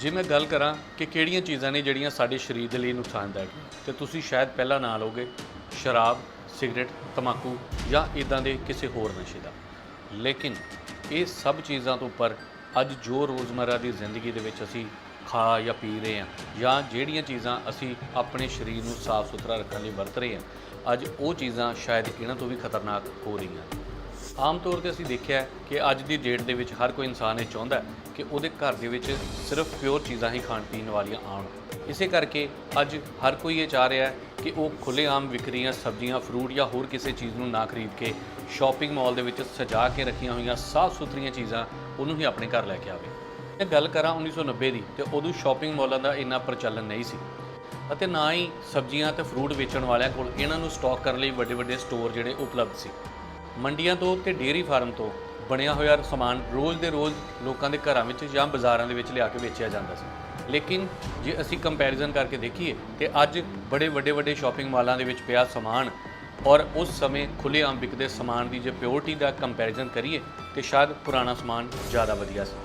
ਜੇ ਮੈਂ ਗੱਲ ਕਰਾਂ ਕਿ ਕਿਹੜੀਆਂ ਚੀਜ਼ਾਂ ਨੇ ਜਿਹੜੀਆਂ ਸਾਡੇ ਸਰੀਰ ਦੇ ਲਈ ਨੁਕਸਾਨਦਾਇਕ ਨੇ, ਤੇ ਤੁਸੀਂ ਸ਼ਾਇਦ ਪਹਿਲਾਂ ਨਾ ਲਓਗੇ ਸ਼ਰਾਬ, ਸਿਗਰਟ ਤਮਾਕੂ ਜਾਂ ਇਦਾਂ ਦੇ ਕਿਸੇ ਹੋਰ ਨਸ਼ੇ ਦਾ। ਲੇਕਿਨ ਇਹ ਸਭ ਚੀਜ਼ਾਂ ਤੋਂ ਉੱਪਰ ਅੱਜ ਜੋ ਰੋਜ਼ਮਰਾ ਦੀ ਜ਼ਿੰਦਗੀ ਦੇ ਵਿੱਚ ਅਸੀਂ ਖਾ ਜਾਂ ਪੀ ਰਹੇ ਹਾਂ ਜਾਂ ਜਿਹੜੀਆਂ ਚੀਜ਼ਾਂ ਅਸੀਂ ਆਪਣੇ ਸਰੀਰ ਨੂੰ ਸਾਫ਼ ਸੁਥਰਾ ਰੱਖਣ ਲਈ ਵਰਤ ਰਹੇ ਹਾਂ, ਅੱਜ ਉਹ ਚੀਜ਼ਾਂ ਸ਼ਾਇਦ ਇਹਨਾਂ ਤੋਂ ਵੀ ਖਤਰਨਾਕ ਹੋ ਰਹੀਆਂ ਆਮ ਤੌਰ ਤੇ ਅਸੀਂ ਦੇਖਿਆ ਕਿ ਅੱਜ ਦੀ ਡੇਟ ਦੇ ਵਿੱਚ ਹਰ ਕੋਈ ਇਨਸਾਨ ਇਹ ਚਾਹੁੰਦਾ ਹੈ ਕਿ ਉਹਦੇ ਘਰ ਦੇ ਵਿੱਚ ਸਿਰਫ ਪਿਓਰ ਚੀਜ਼ਾਂ ਹੀ ਖਾਣ ਪੀਣ ਵਾਲੀਆਂ ਆਉਣ ਇਸੇ ਕਰਕੇ ਅੱਜ ਹਰ ਕੋਈ ਇਹ ਚਾਹ ਰਿਹਾ ਹੈ ਕਿ ਉਹ ਖੁੱਲ੍ਹੇਆਮ ਵਿਕ ਰਹੀਆਂ ਸਬਜ਼ੀਆਂ ਫਰੂਟ ਜਾਂ ਹੋਰ ਕਿਸੇ ਚੀਜ਼ ਨੂੰ ਨਾ ਖਰੀਦ ਕੇ ਸ਼ਾਪਿੰਗ ਮਾਲ ਦੇ ਵਿੱਚ ਸਜਾ ਕੇ ਰੱਖੀਆਂ ਹੋਈਆਂ ਸਾਫ਼ ਸੁਥਰੀਆਂ ਚੀਜ਼ਾਂ ਉਹਨੂੰ ਹੀ ਆਪਣੇ ਘਰ ਲੈ ਕੇ ਆਵੇ। ਇਹ ਗੱਲ ਕਰਾਂ 1990 ਦੀ ਤੇ ਉਦੋਂ ਸ਼ਾਪਿੰਗ ਮਾਲਾਂ ਦਾ ਇੰਨਾ ਪ੍ਰਚਲਨ ਨਹੀਂ ਸੀ। ਅਤੇ ਨਾ ਹੀ ਸਬਜ਼ੀਆਂ ਤੇ ਫਰੂਟ ਵੇਚਣ ਵਾਲਿਆਂ ਕੋਲ ਇਹਨਾਂ ਨੂੰ ਸਟਾਕ ਕਰਨ ਲਈ ਵੱਡੇ ਵੱਡੇ ਸਟੋਰ ਜਿਹੜੇ ਉਪਲਬਧ ਸੀ। ਮੰਡੀਆਂ ਤੋਂ ਤੇ ਡੇਅਰੀ ਫਾਰਮ ਤੋਂ ਬਣਿਆ ਹੋਇਆ ਸਮਾਨ ਰੋਜ਼ ਦੇ ਰੋਜ਼ ਲੋਕਾਂ ਦੇ ਘਰਾਂ ਵਿੱਚ ਜਾਂ ਬਾਜ਼ਾਰਾਂ ਦੇ ਵਿੱਚ ਲਿਆ ਕੇ ਵੇਚਿਆ ਜਾਂਦਾ ਸੀ। ਲੇਕਿਨ ਜੇ ਅਸੀਂ ਕੰਪੈਰੀਜ਼ਨ ਕਰਕੇ ਦੇਖੀਏ ਤੇ ਅੱਜ ਬੜੇ ਵੱਡੇ ਵੱਡੇ ਸ਼ਾਪਿੰਗ ਮਾਲਾਂ ਦੇ ਵਿੱਚ ਪਿਆ ਸਮਾਨ ਔਰ ਉਸ ਸਮੇਂ ਖੁੱਲ੍ਹੇਆਮ ਵਿਕਦੇ ਸਮਾਨ ਦੀ ਜੇ ਪਿਓਰਿਟੀ ਦਾ ਕੰਪੈਰੀਜ਼ਨ ਕਰੀਏ ਤੇ ਸ਼ਾਇਦ ਪੁਰਾਣਾ ਸਮਾਨ ਜ਼ਿਆਦਾ ਵਧੀਆ ਸੀ।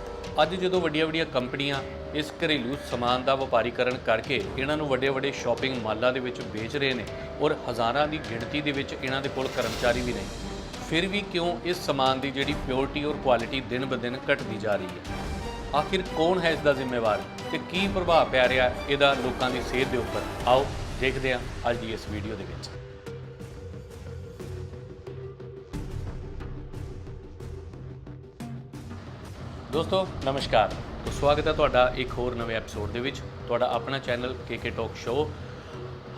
ਅੱਜ ਜਦੋਂ ਵੱਡੀਆਂ ਵੱਡੀਆਂ ਕੰਪਨੀਆਂ ਇਸ ਘਰੇਲੂ ਸਮਾਨ ਦਾ ਵਪਾਰੀਕਰਨ ਕਰਕੇ ਇਹਨਾਂ ਨੂੰ ਵੱਡੇ ਵੱਡੇ ਸ਼ਾਪਿੰਗ ਮਾਲਾਂ ਦੇ ਵਿੱਚ ਵੇਚ ਰਹੇ ਨੇ ਔਰ ਹਜ਼ਾਰਾਂ ਦੀ ਗਿਣਤੀ ਦੇ ਵਿੱਚ ਇਹਨਾਂ ਦੇ ਕੋਲ ਕਰਮਚਾਰੀ ਵੀ ਨੇ ਫਿਰ ਵੀ ਕਿਉਂ ਇਸ ਸਮਾਨ ਦੀ ਜਿਹੜੀ ਪਿਓਰਿਟੀ ਔਰ ਕੁਆਲਿਟੀ ਦਿਨ ਬ ਦਿਨ ਘਟਦੀ ਜਾ ਰਹੀ ਹੈ? ਆਖਿਰ ਕੌਣ ਹੈ ਇਸ ਦਾ ਜ਼ਿੰਮੇਵਾਰ ਤੇ ਕੀ ਪ੍ਰਭਾਵ ਪੈ ਰਿਹਾ ਇਹਦਾ ਲੋਕਾਂ ਦੀ ਸਿਹਤ ਦੇ ਉੱਪਰ? ਆਓ ਦੇਖਦੇ ਹਾਂ ਅੱਜ ਦੀ ਇਸ ਵੀਡੀਓ ਦੇ ਵਿੱਚ। ਦੋਸਤੋ, ਨਮਸਕਾਰ। ਤੇ ਸਵਾਗਤ ਹੈ ਤੁਹਾਡਾ ਇੱਕ ਹੋਰ ਨਵੇਂ ਐਪੀਸੋਡ ਦੇ ਵਿੱਚ। ਤੁਹਾਡਾ ਆਪਣਾ ਚੈਨਲ KK ਟਾਕ ਸ਼ੋ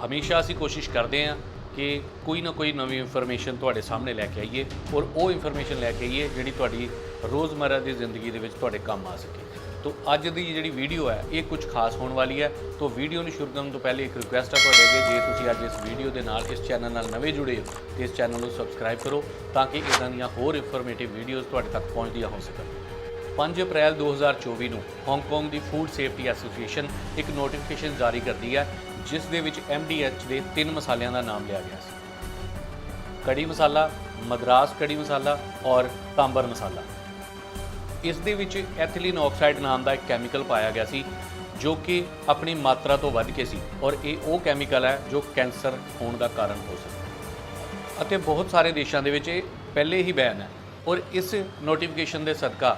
ਹਮੇਸ਼ਾ ਅਸੀਂ ਕੋਸ਼ਿਸ਼ ਕਰਦੇ ਹਾਂ ਕਿ ਕੋਈ ਨਾ ਕੋਈ ਨਵੀਂ ਇਨਫੋਰਮੇਸ਼ਨ ਤੁਹਾਡੇ ਸਾਹਮਣੇ ਲੈ ਕੇ ਆਈਏ ਔਰ ਉਹ ਇਨਫੋਰਮੇਸ਼ਨ ਲੈ ਕੇ ਆਈਏ ਜਿਹੜੀ ਤੁਹਾਡੀ ਰੋਜ਼ਮਰਰਾ ਦੀ ਜ਼ਿੰਦਗੀ ਦੇ ਵਿੱਚ ਤੁਹਾਡੇ ਕੰਮ ਆ ਸਕੇ। ਤੋ ਅੱਜ ਦੀ ਜਿਹੜੀ ਵੀਡੀਓ ਹੈ, ਇਹ ਕੁਝ ਖਾਸ ਹੋਣ ਵਾਲੀ ਹੈ। ਤੋ ਵੀਡੀਓ ਨੂੰ ਸ਼ੁਰੂ ਕਰਨ ਤੋਂ ਪਹਿਲੇ ਇੱਕ ਰਿਕੁਐਸਟ ਹੈ ਤੁਹਾਡੇ ਅੱਗੇ। ਜੇ ਤੁਸੀਂ ਅੱਜ ਇਸ ਵੀਡੀਓ ਦੇ ਨਾਲ, ਇਸ ਚੈਨਲ ਨਾਲ ਨਵੇਂ ਜੁੜੇ ਹੋ, ਤੇ ਇਸ ਚੈਨਲ ਨੂੰ ਸਬਸਕ੍ਰਾਈਬ ਕਰੋ ਤਾਂ ਕਿ ਇਦਾਂ ਦੀਆਂ ਹੋਰ ਇਨਫੋਰਮੇਟਿਵ ਵੀਡੀਓਜ਼ ਤੁਹਾਡੇ ਤੱਕ ਪਹੁੰਚਦੀਆਂ ਹੋ ਸਕਣ। 5 ਅਪ੍ਰੈਲ 2024 ਨੂੰ ਹਾਂਗਕਾਂਗ ਦੀ ਫੂਡ ਸੇਫਟੀ ਐਸੋਸੀਏਸ਼ਨ ਇੱਕ ਨੋਟੀਫਿਕੇਸ਼ਨ ਜਾਰੀ ਕਰਦੀ ਹੈ ਜਿਸ ਦੇ ਵਿੱਚ MDH ਦੇ ਤਿੰਨ ਮਸਾਲਿਆਂ ਦਾ ਨਾਮ ਲਿਆ ਗਿਆ ਸੀ। ਕੜੀ ਮਸਾਲਾ, ਮਦਰਾਸ ਕੜੀ ਮਸਾਲਾ ਔਰ ਤਾਂਬਰ ਮਸਾਲਾ। ਇਸ ਦੇ ਵਿੱਚ ਐਥਿਲੀਨ ਆਕਸਾਈਡ ਨਾਮ ਦਾ ਇੱਕ ਕੈਮੀਕਲ ਪਾਇਆ ਗਿਆ ਸੀ, ਜੋ ਕਿ ਆਪਣੀ ਮਾਤਰਾ ਤੋਂ ਵੱਧ ਕੇ ਸੀ ਔਰ ਇਹ ਉਹ ਕੈਮੀਕਲ ਹੈ ਜੋ ਕੈਂਸਰ ਹੋਣ ਦਾ ਕਾਰਨ ਹੋ ਸਕਦਾ ਅਤੇ ਬਹੁਤ ਸਾਰੇ ਦੇਸ਼ਾਂ ਦੇ ਵਿੱਚ ਇਹ ਪਹਿਲੇ ਹੀ ਬੈਨ ਹੈ ਔਰ ਇਸ ਨੋਟੀਫਿਕੇਸ਼ਨ ਦੇ ਸਦਕਾ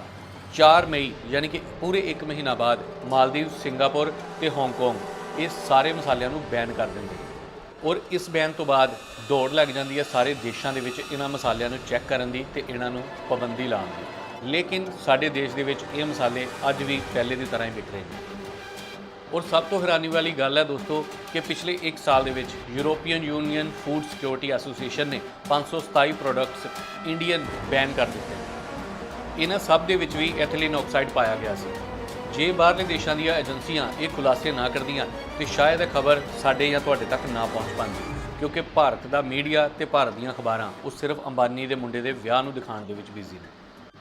4 ਮਈ, ਯਾਨੀ ਕਿ ਪੂਰੇ 1 ਮਹੀਨਾ ਬਾਅਦ ਮਾਲਦੀਵ ਸਿੰਗਾਪੁਰ ਤੇ ਹਾਂਗਕਾਂਗ ਇਹ ਸਾਰੇ ਮਸਾਲਿਆਂ ਨੂੰ ਬੈਨ ਕਰ ਦਿੰਦੇ ਨੇ। ਔਰ ਇਸ ਬੈਨ ਤੋਂ ਬਾਅਦ ਦੌੜ ਲੱਗ ਜਾਂਦੀ ਹੈ ਸਾਰੇ ਦੇਸ਼ਾਂ ਦੇ ਵਿੱਚ ਇਹਨਾਂ ਮਸਾਲਿਆਂ ਨੂੰ ਚੈੱਕ ਕਰਨ ਦੀ ਤੇ ਇਹਨਾਂ ਨੂੰ ਪਾਬੰਦੀ ਲਾਉਣ ਦੀ। ਲੇਕਿਨ ਸਾਡੇ ਦੇਸ਼ ਦੇ ਵਿੱਚ ਇਹ ਮਸਾਲੇ ਅੱਜ ਵੀ ਪਹਿਲੇ ਦੀ ਤਰ੍ਹਾਂ ਹੀ ਵਿਕ ਰਹੇ ਨੇ। ਔਰ ਸਭ ਤੋਂ ਹੈਰਾਨੀ ਵਾਲੀ ਗੱਲ ਹੈ ਦੋਸਤੋ ਕਿ ਪਿਛਲੇ 1 ਸਾਲ ਦੇ ਵਿੱਚ European Union food security association ਨੇ 527 ਪ੍ਰੋਡਕਟਸ ਇੰਡੀਅਨ ਬੈਨ ਕਰ ਦਿੱਤੇ ਇਹਨਾਂ ਸਭ ਦੇ ਵਿੱਚ ਵੀ ਐਥਿਲੀਨ ਆਕਸਾਈਡ ਪਾਇਆ ਗਿਆ ਸੀ। ਜੇ ਬਾਹਰਲੇ ਦੇਸ਼ਾਂ ਦੀਆਂ ਏਜੰਸੀਆਂ ਇਹ ਖੁਲਾਸੇ ਨਾ ਕਰਦੀਆਂ, ਤੇ ਸ਼ਾਇਦ ਇਹ ਖਬਰ ਸਾਡੇ ਜਾਂ ਤੁਹਾਡੇ ਤੱਕ ਨਾ ਪਹੁੰਚ ਪਾਉਂਦੀ। ਕਿਉਂਕਿ ਭਾਰਤ ਦਾ ਮੀਡੀਆ ਤੇ ਭਾਰਤ ਦੀਆਂ ਅਖਬਾਰਾਂ, ਉਹ ਸਿਰਫ ਅੰਬਾਨੀ ਦੇ ਮੁੰਡੇ ਦੇ ਵਿਆਹ ਨੂੰ ਦਿਖਾਉਣ ਦੇ ਵਿੱਚ ਬਿਜ਼ੀ ਨੇ।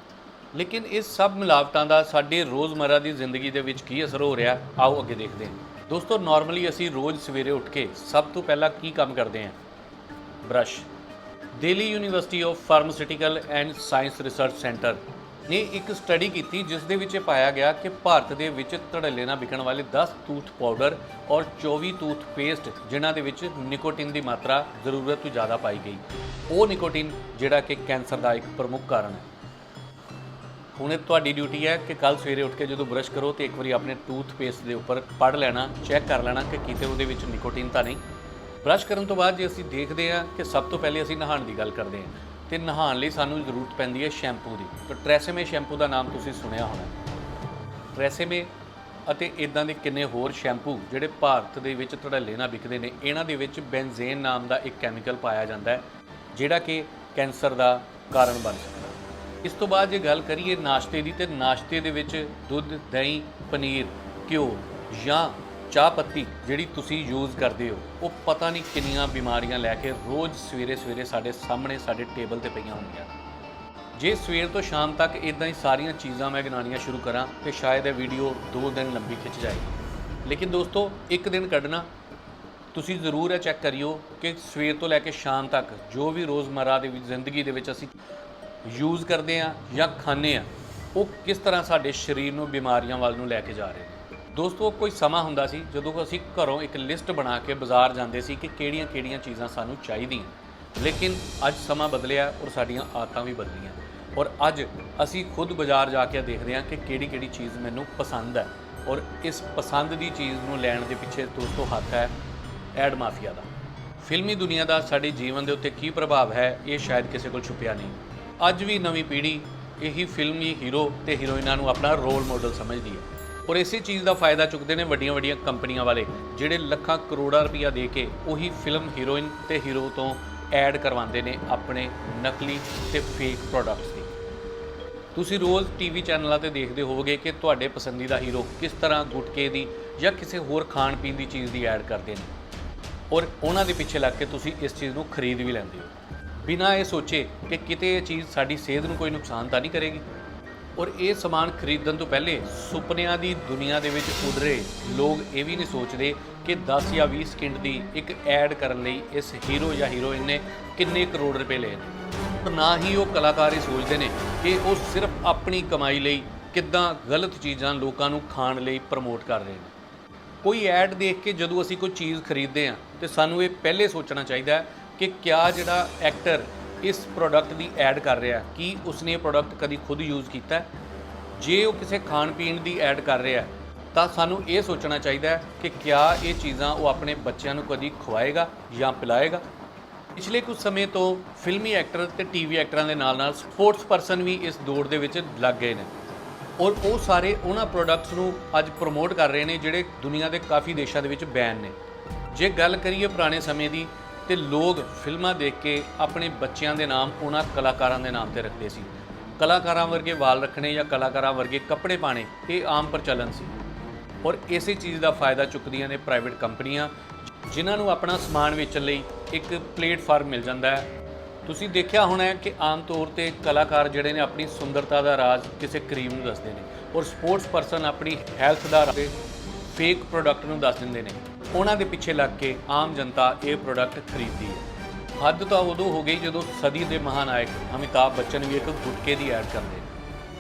ਲੇਕਿਨ ਇਹ ਸਭ ਮਿਲਾਵਟਾਂ ਦਾ ਸਾਡੇ ਰੋਜ਼ਮਰਾ ਦੀ ਜ਼ਿੰਦਗੀ ਦੇ ਵਿੱਚ ਕੀ ਅਸਰ ਹੋ ਰਿਹਾ, ਆਓ ਅੱਗੇ ਦੇਖਦੇ ਹਾਂ। ਦੋਸਤੋ ਨਾਰਮਲੀ ਅਸੀਂ ਰੋਜ਼ ਸਵੇਰੇ ਉੱਠ ਕੇ ਸਭ ਤੋਂ ਪਹਿਲਾਂ ਕੀ ਕੰਮ ਕਰਦੇ ਹਾਂ? Brush Delhi university of pharmaceutical and science research centre ਨੇ ਇੱਕ ਸਟੱਡੀ ਕੀਤੀ ਜਿਸ ਦੇ ਵਿੱਚ ਇਹ ਪਾਇਆ ਗਿਆ ਕਿ ਭਾਰਤ ਦੇ ਵਿੱਚ ਧੜੱਲੇ ਨਾਲ ਵਿਕਣ ਵਾਲੇ 10 ਟੂਥ ਪਾਊਡਰ ਔਰ 24 ਟੂਥ ਪੇਸਟ ਜਿਨ੍ਹਾਂ ਦੇ ਵਿੱਚ ਨਿਕੋਟਿਨ ਦੀ ਮਾਤਰਾ ਜ਼ਰੂਰਤ ਤੋਂ ਜ਼ਿਆਦਾ ਪਾਈ ਗਈ। ਉਹ ਨਿਕੋਟਿਨ ਜਿਹੜਾ ਕਿ ਕੈਂਸਰ ਦਾ ਇੱਕ ਪ੍ਰਮੁੱਖ ਕਾਰਨ ਹੈ। ਹੁਣ ਇਹ ਤੁਹਾਡੀ ਡਿਊਟੀ ਹੈ ਕਿ ਕੱਲ ਸਵੇਰੇ ਉੱਠ ਕੇ ਜਦੋਂ ਬ੍ਰਸ਼ ਕਰੋ ਤੇ ਇੱਕ ਵਾਰੀ ਆਪਣੇ ਟੂਥ ਪੇਸਟ ਦੇ ਉੱਪਰ ਪੜ ਲੈਣਾ ਚੈੱਕ ਕਰ ਲੈਣਾ ਕਿ ਕਿਤੇ ਉਹਦੇ ਵਿੱਚ ਨਿਕੋਟਿਨ ਤਾਂ ਨਹੀਂ। ਬ੍ਰਸ਼ ਕਰਨ ਤੋਂ ਬਾਅਦ ਜੇ ਅਸੀਂ ਦੇਖਦੇ ਹਾਂ ਕਿ ਸਭ ਤੋਂ ਪਹਿਲੇ ਅਸੀਂ ਨਹਾਉਣ ਦੀ ਗੱਲ ਕਰਦੇ ਹਾਂ। ਤੇ ਨਹਾਉਣ ਲਈ ਸਾਨੂੰ ਜ਼ਰੂਰਤ ਪੈਂਦੀ ਹੈ ਸ਼ੈਂਪੂ ਦੀ। ਤਾਂ ਟ੍ਰੈਸੇਮੇ ਸ਼ੈਂਪੂ ਦਾ ਨਾਮ ਤੁਸੀਂ ਸੁਣਿਆ ਹੋਣਾ। ਟ੍ਰੈਸੇਮੇ ਅਤੇ ਇਦਾਂ ਦੇ ਕਿੰਨੇ ਹੋਰ ਸ਼ੈਂਪੂ ਜਿਹੜੇ ਭਾਰਤ ਦੇ ਵਿੱਚ ਧੜੱਲੇ ਨਾਲ ਵਿਕਦੇ ਨੇ, ਇਹਨਾਂ ਦੇ ਵਿੱਚ ਬੈਂਜ਼ੇਨ ਨਾਮ ਦਾ ਇੱਕ ਕੈਮੀਕਲ ਪਾਇਆ ਜਾਂਦਾ ਹੈ, ਜਿਹੜਾ ਕਿ ਕੈਂਸਰ ਦਾ ਕਾਰਨ ਬਣ ਸਕਦਾ ਇਸ ਤੋਂ ਬਾਅਦ ਜੇ ਗੱਲ ਕਰੀਏ ਨਾਸ਼ਤੇ ਦੀ, ਤੇ ਨਾਸ਼ਤੇ ਦੇ ਵਿੱਚ ਦੁੱਧ, ਦਹੀਂ, ਪਨੀਰ, ਘਿਓ ਜਾਂ ਚਾਹ ਪੱਤੀ ਜਿਹੜੀ ਤੁਸੀਂ ਯੂਜ਼ ਕਰਦੇ ਹੋ, ਉਹ ਪਤਾ ਨਹੀਂ ਕਿੰਨੀਆਂ ਬਿਮਾਰੀਆਂ ਲੈ ਕੇ ਰੋਜ਼ ਸਵੇਰੇ ਸਵੇਰੇ ਸਾਡੇ ਸਾਹਮਣੇ, ਸਾਡੇ ਟੇਬਲ ਤੇ ਪਈਆਂ ਹੁੰਦੀਆਂ ਜੇ ਸਵੇਰ ਤੋਂ ਸ਼ਾਮ ਤੱਕ ਇਦਾਂ ਹੀ ਸਾਰੀਆਂ ਚੀਜ਼ਾਂ ਮੈਂ ਗਿਣਾਉਣੀਆਂ ਸ਼ੁਰੂ ਕਰਾਂ, ਤੇ ਸ਼ਾਇਦ ਇਹ ਵੀਡੀਓ 2 ਦਿਨ ਲੰਬੀ ਖਿੱਚ ਜਾਏਗੀ ਲੇਕਿਨ ਦੋਸਤੋ, ਇੱਕ ਦਿਨ ਕੱਢਣਾ, ਤੁਸੀਂ ਜ਼ਰੂਰ ਇਹ ਚੈੱਕ ਕਰਿਓ ਕਿ ਸਵੇਰ ਤੋਂ ਲੈ ਕੇ ਸ਼ਾਮ ਤੱਕ ਜੋ ਵੀ ਰੋਜ਼ਮਰਾ ਦੇ ਵਿੱਚ, ਜ਼ਿੰਦਗੀ ਦੇ ਵਿੱਚ ਅਸੀਂ ਯੂਜ਼ ਕਰਦੇ ਆ ਜਾਂ ਖਾਂਦੇ ਆ ਉਹ ਕਿਸ ਤਰ੍ਹਾਂ ਸਾਡੇ ਸਰੀਰ ਨੂੰ, ਬਿਮਾਰੀਆਂ ਵੱਲ ਨੂੰ ਲੈ ਕੇ ਜਾ ਰਹੇ ਨੇ। ਦੋਸਤੋ, ਕੋਈ ਸਮਾਂ ਹੁੰਦਾ ਸੀ ਜਦੋਂ ਅਸੀਂ ਘਰੋਂ ਇੱਕ ਲਿਸਟ ਬਣਾ ਕੇ ਬਾਜ਼ਾਰ ਜਾਂਦੇ ਸੀ ਕਿ ਕਿਹੜੀਆਂ-ਕਿਹੜੀਆਂ ਚੀਜ਼ਾਂ ਸਾਨੂੰ ਚਾਹੀਦੀਆਂ। ਲੇਕਿਨ ਅੱਜ ਸਮਾਂ ਬਦਲਿਆ ਔਰ ਸਾਡੀਆਂ ਆਦਤਾਂ ਵੀ ਬਦਲੀਆਂ। ਔਰ ਅੱਜ ਅਸੀਂ ਖੁਦ ਬਾਜ਼ਾਰ ਜਾ ਕੇ ਦੇਖਦੇ ਹਾਂ ਕਿ ਕਿਹੜੀ-ਕਿਹੜੀ ਚੀਜ਼ ਮੈਨੂੰ ਪਸੰਦ ਹੈ। ਔਰ ਇਸ ਪਸੰਦ ਦੀ ਚੀਜ਼ ਨੂੰ ਲੈਣ ਦੇ ਪਿੱਛੇ ਦੋਸਤੋ ਹੱਥ ਹੈ ਐਡ ਮਾਫੀਆ ਦਾ। ਫਿਲਮੀ ਦੁਨੀਆ ਦਾ ਸਾਡੇ ਜੀਵਨ ਦੇ ਉੱਤੇ ਕੀ ਪ੍ਰਭਾਵ ਹੈ, ਇਹ ਸ਼ਾਇਦ ਕਿਸੇ ਕੋਲ ਛੁਪਿਆ ਨਹੀਂ। ਅੱਜ ਵੀ ਨਵੀਂ ਪੀੜ੍ਹੀ ਇਹੀ ਫਿਲਮੀ ਹੀਰੋ ਤੇ ਹੀਰੋਇਨਾਂ ਨੂੰ ਆਪਣਾ ਰੋਲ ਮਾਡਲ ਸਮਝਦੀ ਹੈ। ਔਰ ਇਸੇ ਚੀਜ਼ ਦਾ ਫਾਇਦਾ ਚੁੱਕਦੇ ਨੇ ਵੱਡੀਆਂ ਵੱਡੀਆਂ ਕੰਪਨੀਆਂ ਵਾਲੇ, ਜਿਹੜੇ ਲੱਖਾਂ ਕਰੋੜਾਂ ਰੁਪਈਆ ਦੇ ਕੇ ਉਹੀ ਫਿਲਮ ਹੀਰੋਇਨ ਤੇ ਹੀਰੋ ਤੋਂ ਐਡ ਕਰਵਾਉਂਦੇ ਨੇ ਆਪਣੇ ਨਕਲੀ ਤੇ ਫੇਕ ਪ੍ਰੋਡਕਟਸ ਦੀ। ਤੁਸੀਂ ਰੋਜ਼ ਟੀਵੀ ਚੈਨਲਾਂ ਤੇ ਦੇਖਦੇ ਹੋਵੋਗੇ ਕਿ ਤੁਹਾਡੇ ਪਸੰਦੀਦਾ ਹੀਰੋ ਕਿਸ ਤਰ੍ਹਾਂ ਗੁਟਕੇ ਦੀ ਜਾਂ ਕਿਸੇ ਹੋਰ ਖਾਣ ਪੀਣ ਦੀ ਚੀਜ਼ ਦੀ ਐਡ ਕਰਦੇ ਨੇ। ਔਰ ਉਹਨਾਂ ਦੇ ਪਿੱਛੇ ਲੱਗ ਕੇ ਤੁਸੀਂ ਇਸ ਚੀਜ਼ ਨੂੰ ਖਰੀਦ ਵੀ ਲੈਂਦੇ ਹੋ। ਬਿਨਾਂ ਇਹ ਸੋਚੇ ਕਿ ਕਿਤੇ ਇਹ ਚੀਜ਼ ਸਾਡੀ ਸਿਹਤ ਨੂੰ ਕੋਈ ਨੁਕਸਾਨ ਤਾਂ ਨਹੀਂ ਕਰੇਗੀ। ਔਰ ਇਹ ਸਮਾਨ ਖਰੀਦਣ ਤੋਂ ਪਹਿਲੇ ਸੁਪਨਿਆਂ ਦੀ ਦੁਨੀਆ ਦੇ ਵਿੱਚ ਉੱਡ ਲੋਕ ਇਹ ਵੀ ਨਹੀਂ ਸੋਚਦੇ ਕਿ 10 ਜਾਂ 20 ਸਕਿੰਟ ਦੀ ਇੱਕ ਐਡ ਕਰਨ ਲਈ ਇਸ ਹੀਰੋ ਜਾਂ ਹੀਰੋਇਨ ਨੇ ਕਿੰਨੇ ਕਰੋੜ ਰੁਪਏ ਲਏ ਨੇ। ਨਾ ਹੀ ਉਹ ਕਲਾਕਾਰ ਇਹ ਸੋਚਦੇ ਨੇ ਕਿ ਉਹ ਸਿਰਫ ਆਪਣੀ ਕਮਾਈ ਲਈ ਕਿੱਦਾਂ ਗਲਤ ਚੀਜ਼ਾਂ ਲੋਕਾਂ ਨੂੰ ਖਾਣ ਲਈ ਪ੍ਰਮੋਟ ਕਰ ਰਹੇ ਨੇ। ਕੋਈ ਐਡ ਦੇਖ ਕੇ ਜਦੋਂ ਅਸੀਂ ਕੋਈ ਚੀਜ਼ ਖਰੀਦਦੇ ਹਾਂ ਤੇ ਸਾਨੂੰ ਇਹ ਪਹਿਲੇ ਸੋਚਣਾ ਚਾਹੀਦਾ ਹੈ ਕਿ ਕਿਆ ਜਿਹੜਾ ਐਕਟਰ ਇਸ ਪ੍ਰੋਡਕਟ ਦੀ ਐਡ ਕਰ ਰਿਹਾ ਕੀ ਉਸਨੇ ਇਹ ਪ੍ਰੋਡਕਟ ਕਦੀ ਖੁਦ ਯੂਜ਼ ਕੀਤਾ ਜੇ ਉਹ ਕਿਸੇ ਖਾਣ ਪੀਣ ਦੀ ਐਡ ਕਰ ਰਿਹਾ ਤਾਂ ਸਾਨੂੰ ਇਹ ਸੋਚਣਾ ਚਾਹੀਦਾ ਹੈ ਕਿ ਕਿਆ ਇਹ ਚੀਜ਼ਾਂ ਉਹ ਆਪਣੇ ਬੱਚਿਆਂ ਨੂੰ ਕਦੀ ਖਵਾਏਗਾ ਜਾਂ ਪਿਲਾਏਗਾ। ਪਿਛਲੇ ਕੁਝ ਸਮੇਂ ਤੋਂ ਫਿਲਮੀ ਐਕਟਰ ਤੇ ਟੀਵੀ ਐਕਟਰਾਂ ਦੇ ਨਾਲ-ਨਾਲ ਸਪੋਰਟਸ ਪਰਸਨ ਵੀ ਇਸ ਦੌੜ ਦੇ ਵਿੱਚ ਲੱਗ ਗਏ ਨੇ। ਔਰ ਉਹ ਸਾਰੇ ਉਹਨਾਂ ਪ੍ਰੋਡਕਟਸ ਨੂੰ ਅੱਜ ਪ੍ਰਮੋਟ ਕਰ ਰਹੇ ਨੇ, ਜਿਹੜੇ ਦੁਨੀਆ ਦੇ ਕਾਫੀ ਦੇਸ਼ਾਂ ਦੇ ਵਿੱਚ ਬੈਨ ਨੇ। ਜੇ ਗੱਲ ਕਰੀਏ ਪੁਰਾਣੇ ਸਮੇਂ ਦੀ ਤੇ ਲੋਕ ਫਿਲਮਾਂ ਦੇਖ ਕੇ ਆਪਣੇ ਬੱਚਿਆਂ ਦੇ ਨਾਮ ਉਹਨਾਂ ਕਲਾਕਾਰਾਂ ਦੇ ਨਾਮ ਤੇ ਰੱਖਦੇ ਸੀ। ਕਲਾਕਾਰਾਂ ਵਰਗੇ ਵਾਲ ਰੱਖਣੇ ਜਾਂ ਕਲਾਕਾਰਾਂ ਵਰਗੇ ਕੱਪੜੇ ਪਾਣੇ ਇਹ ਆਮ ਪ੍ਰਚਲਨ ਸੀ। ਔਰ ਇਸੇ ਚੀਜ਼ ਦਾ ਫਾਇਦਾ ਚੁੱਕਦੀਆਂ ਨੇ ਪ੍ਰਾਈਵੇਟ ਕੰਪਨੀਆਂ, ਜਿਨ੍ਹਾਂ ਨੂੰ ਆਪਣਾ ਸਮਾਨ ਵੇਚਣ ਲਈ ਇੱਕ ਪਲੇਟਫਾਰਮ ਮਿਲ ਜਾਂਦਾ ਹੈ। ਤੁਸੀਂ ਦੇਖਿਆ ਹੋਣਾ ਹੈ ਕਿ ਆਮ ਤੌਰ ਤੇ ਕਲਾਕਾਰ ਜਿਹੜੇ ਨੇ ਆਪਣੀ ਸੁੰਦਰਤਾ ਦਾ ਰਾਜ਼ ਕਿਸੇ ਕਰੀਮ ਨੂੰ ਦੱਸਦੇ ਨੇ ਔਰ ਸਪੋਰਟਸ ਪਰਸਨ ਆਪਣੀ ਹੈਲਥ ਦਾ ਰਾਜ਼, ਫੇਕ ਪ੍ਰੋਡਕਟ ਨੂੰ ਦੱਸ ਦਿੰਦੇ ਨੇ। ਉਹਨਾਂ ਦੇ ਪਿੱਛੇ ਲੱਗ ਕੇ ਆਮ ਜਨਤਾ ਇਹ ਪ੍ਰੋਡਕਟ ਖਰੀਦਦੀ ਹੈ। ਹੱਦ ਤਾਂ ਉਦੋਂ ਹੋ ਗਈ ਜਦੋਂ ਸਦੀ ਦੇ ਮਹਾਨਾਇਕ ਅਮਿਤਾਭ ਬੱਚਨ ਵੀ ਇੱਕ ਗੁਟਕੇ ਦੀ ਐਡ ਕਰਦੇ